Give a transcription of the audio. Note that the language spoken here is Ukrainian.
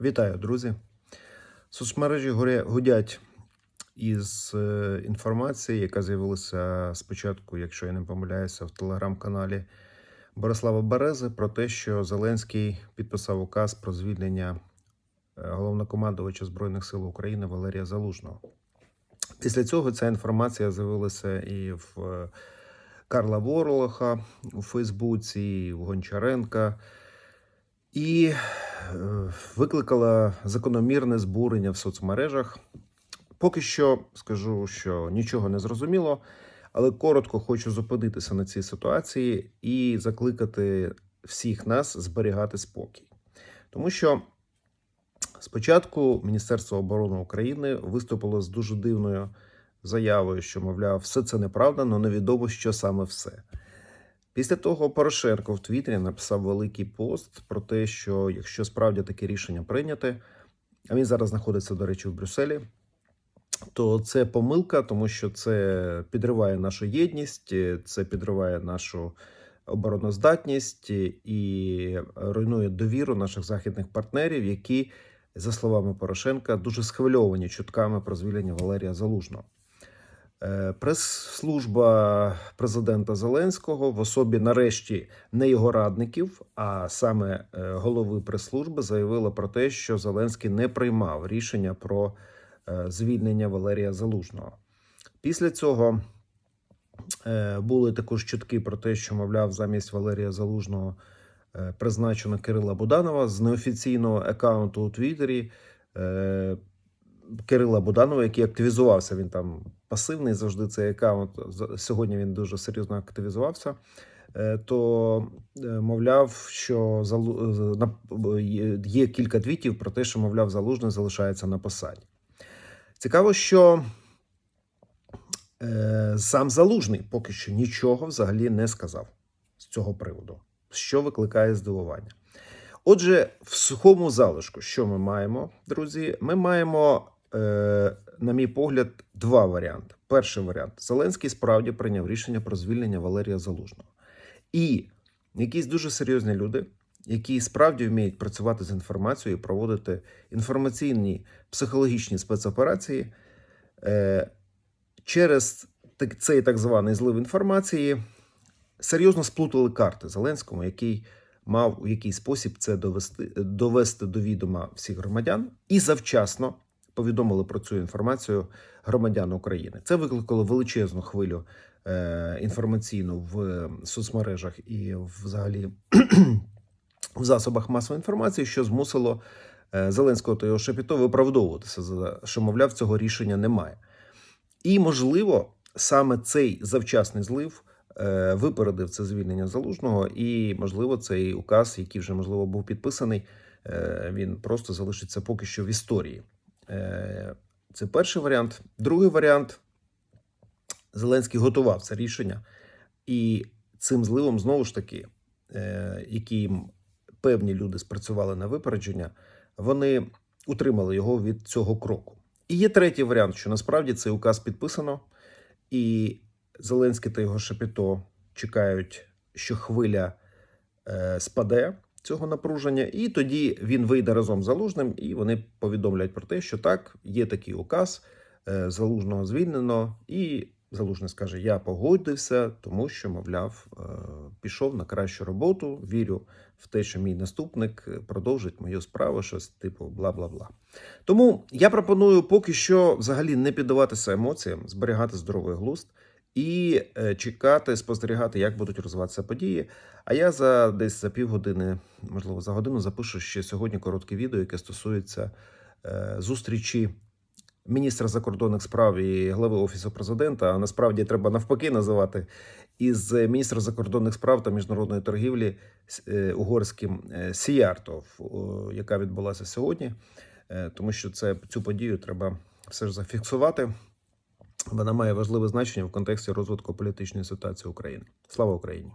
Вітаю, друзі. Соцмережі гудять із е, інформації, яка з'явилася спочатку, якщо я не помиляюся, в телеграм-каналі Борислава Берези про те, що Зеленський підписав указ про звільнення е, головнокомандувача Збройних сил України Валерія Залужного. Після цього ця інформація з'явилася і в е, Карла Ворлоха у Фейсбуці, і в Гончаренка. І викликала закономірне збурення в соцмережах. Поки що скажу, що нічого не зрозуміло, але коротко хочу зупинитися на цій ситуації і закликати всіх нас зберігати спокій. Тому що спочатку Міністерство оборони України виступило з дуже дивною заявою, що, мовляв, все це неправда, але невідомо, що саме все. Після того Порошенко в Твіттері написав великий пост про те, що якщо справді таке рішення прийняте, а він зараз знаходиться, до речі, в Брюсселі, то це помилка, тому що це підриває нашу єдність, це підриває нашу обороноздатність і руйнує довіру наших західних партнерів, які, за словами Порошенка, дуже схвильовані чутками про звільнення Валерія Залужного. Е, Прес-служба президента Зеленського в особі, нарешті, не його радників, а саме е, голови прес-служби заявила про те, що Зеленський не приймав рішення про е, звільнення Валерія Залужного. Після цього були також чутки про те, що, мовляв, замість Валерія Залужного призначено Кирила Буданова з неофіційного аккаунту у Твіттері. Е, Кирила Буданова, який активізувався. Він там пасивний завжди цей аккаунт. Сьогодні він дуже серйозно активізувався. Е, То е, мовляв, що Залу- є- кілька твітів про те, що мовляв, залужний залишається на посаді. Цікаво, що е, сам залужний поки що нічого взагалі не сказав з цього приводу, що викликає здивування. Отже, в сухому залишку, що ми маємо, друзі? Ми маємо, е, на мій погляд, два варіанти. Перший варіант: Зеленський справді прийняв рішення про звільнення Валерія Залужного. І якісь дуже серйозні люди, які справді вміють працювати з інформацією і проводити інформаційні психологічні спецоперації, е, через цей так званий злив інформації серйозно сплутали карти Зеленському, який мав у якийсь спосіб це довести, довести до відома всіх громадян і завчасно повідомили про цю інформацію громадян України. Це викликало величезну хвилю е, інформаційну в соцмережах і взагалі в засобах масової інформації, що змусило е, Зеленського та його Шепіто виправдовуватися, за що, мовляв, цього рішення немає. І, можливо, саме цей завчасний злив е, випередив це звільнення залужного, і, можливо, цей указ, який вже можливо був підписаний, е, він просто залишиться поки що в історії. Е, Це перший варіант. Другий варіант Зеленський готував це рішення, і цим зливом знову ж таки, е, яким певні люди спрацювали на випередження, вони утримали його від цього кроку. І є третій варіант, що насправді цей указ підписано, і Зеленський та його Шапіто чекають, що хвиля е, спаде цього напруження, і тоді він вийде разом з залужним, і вони повідомлять про те, що так, є такий указ, е, залужного звільнено, і залужний скаже: Я погодився, тому що, мовляв, е, пішов на кращу роботу. Вірю в те, що мій наступник е, продовжить мою справу, щось типу бла бла бла. Тому я пропоную поки що взагалі не піддаватися емоціям, зберігати здоровий глузд і е, чекати, спостерігати, як будуть розвиватися події. А я за десь за півгодини, можливо, за годину запишу ще сьогодні коротке відео, яке стосується е, зустрічі міністра закордонних справ і глави офісу президента. А насправді треба навпаки називати із міністра закордонних справ та міжнародної торгівлі е, угорським Сіяртов, яка відбулася сьогодні, тому що це цю подію треба все ж зафіксувати. Вона має важливе значення в контексті розвитку політичної ситуації України. Слава Україні!